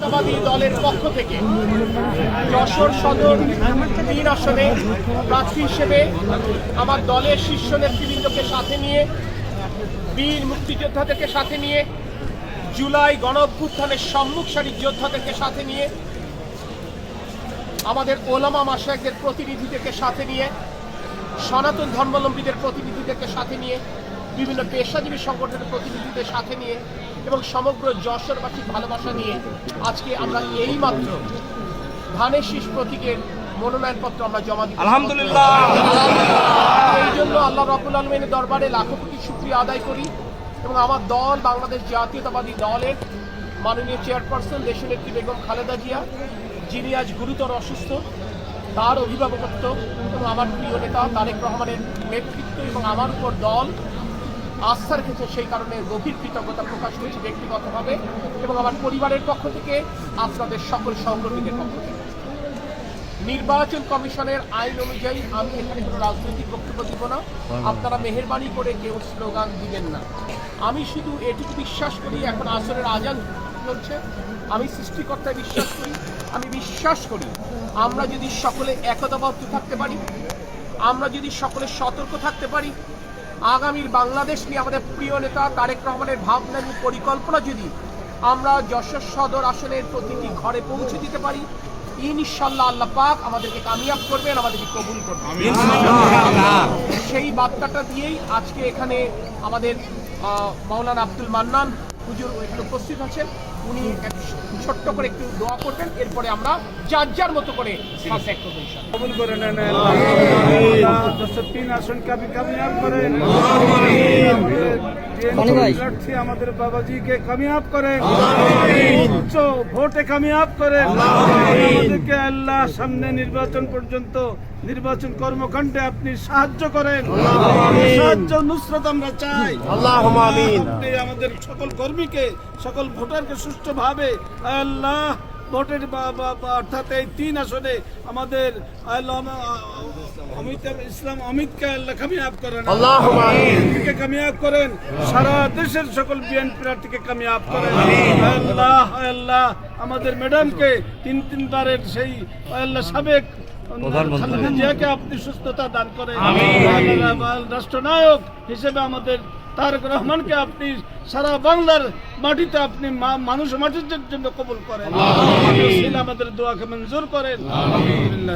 জাতীয়তাবাদী দলের পক্ষ থেকে যশোর সদর তিন আসনে প্রার্থী হিসেবে আমার দলের শীর্ষ নেতৃবৃন্দকে সাথে নিয়ে, বীর মুক্তিযোদ্ধাদেরকে সাথে নিয়ে, জুলাই গণ অভ্যুত্থানের সম্মুখ সারির যোদ্ধাদেরকে সাথে নিয়ে, আমাদের ওলামা মাসায়কদের প্রতিনিধিদেরকে সাথে নিয়ে, সনাতন ধর্মাবলম্বীদের প্রতিনিধিদেরকে সাথে নিয়ে বিভিন্ন পেশাজীবী সংগঠনের প্রতিনিধিদের সাথে নিয়ে এবং সমগ্র যশোরবাসীর ভালোবাসা নিয়ে আজকে আমরা এই মাত্র ধানের শীষ প্রতীকের মনোনয়নপত্র আমরা জমা দিই আলহামদুলিল্লাহ। এই জন্য আল্লাহ রাবুল আলমের দরবারে লাখো কোটি শুক্রিয়া আদায় করি এবং আমার দল বাংলাদেশ জাতীয়তাবাদী দলের মাননীয় চেয়ারপারসন দেশনেত্রী বেগম খালেদা জিয়া যিনি আজ গুরুতর অসুস্থ তার অভিভাবকত্ব এবং আমার প্রিয় নেতা তারেক রহমানের নেতৃত্ব এবং আমার উপর দল আস্থা রেখেছে সেই কারণে গভীর কৃতজ্ঞতা প্রকাশ করেছি ব্যক্তিগতভাবে এবং আমার পরিবারের পক্ষ থেকে আপনাদের সকল সহকর্মীদের পক্ষ থেকে। নির্বাচন কমিশনের আইন অনুযায়ী আমি এখানে কোনো রাজনৈতিক বক্তব্য দিব না। আপনারা মেহরবানি করে কেউ স্লোগান দিবেন না। আমি শুধু এটুকু বিশ্বাস করি, এখন আসরের আজান চলছে। আমি সৃষ্টিকর্তায় বিশ্বাস করি, আমি বিশ্বাস করি আমরা যদি সকলে একতাবদ্ধ থাকতে পারি, আমরা যদি সকলে সতর্ক থাকতে পারি আগামীর বাংলাদেশ নিয়ে আমাদের প্রিয় নেতা তারেক রহমানের ভাবনা এবং পরিকল্পনা যদি আমরা যশোর সদর আসনের প্রতিটি ঘরে পৌঁছে দিতে পারি ইনশাল্লাহ আল্লাহ পাক আমাদেরকে কামিয়াব করবেন আমাদেরকে কবুল করবেন। সেই বার্তাটা দিয়েই আজকে এখানে আমাদের মাওলানা আব্দুল মান্নান হুজুর এখানে উপস্থিত আছেন। উনি ছোট্ট করে একটু দোয়া করবেন এরপরে আমরা যার যার মতো করে কবুল করে নেন তিন আসনকে আপনি কামিয়াব করেন প্রার্থী আমাদের বাবাজিকে কামিয়াব করেন উচ্চ ভোটে কামিয়াব করেন আমাদেরকে আল্লাহ সামনে নির্বাচন পর্যন্ত নির্বাচন কর্মকাণ্ডে আপনি সাহায্য করেন। সাহায্য নুসরত আমরা চাই। আমাদের সকল কর্মীকে সকল ভোটারকে সুষ্ঠুভাবে আল্লাহ ভোটের অর্থাৎ এই তিন আসনে আমাদের অমিত ইসলাম অমিতকে আল্লাহ কামিয়াব করেন। বিএনপিকে কামিয়াব করেন। সারা দেশের সকল বিএনপি প্রার্থীকে কামিয়াব করেন। আল্লাহ আল্লাহ আমাদের ম্যাডামকে তিন তিনবারের সেই আল্লাহ সাবেক জিয়াকে আপনি সুস্থতা দান করেন। রাষ্ট্রনায়ক হিসেবে আমাদের তারক রহমানকে আপনি সারা বাংলার মাটিতে আপনি মানুষ মাটির জন্য কবুল করেন। আমাদের দোয়াকে মঞ্জুর করেন। আলহামদুলিল্লাহ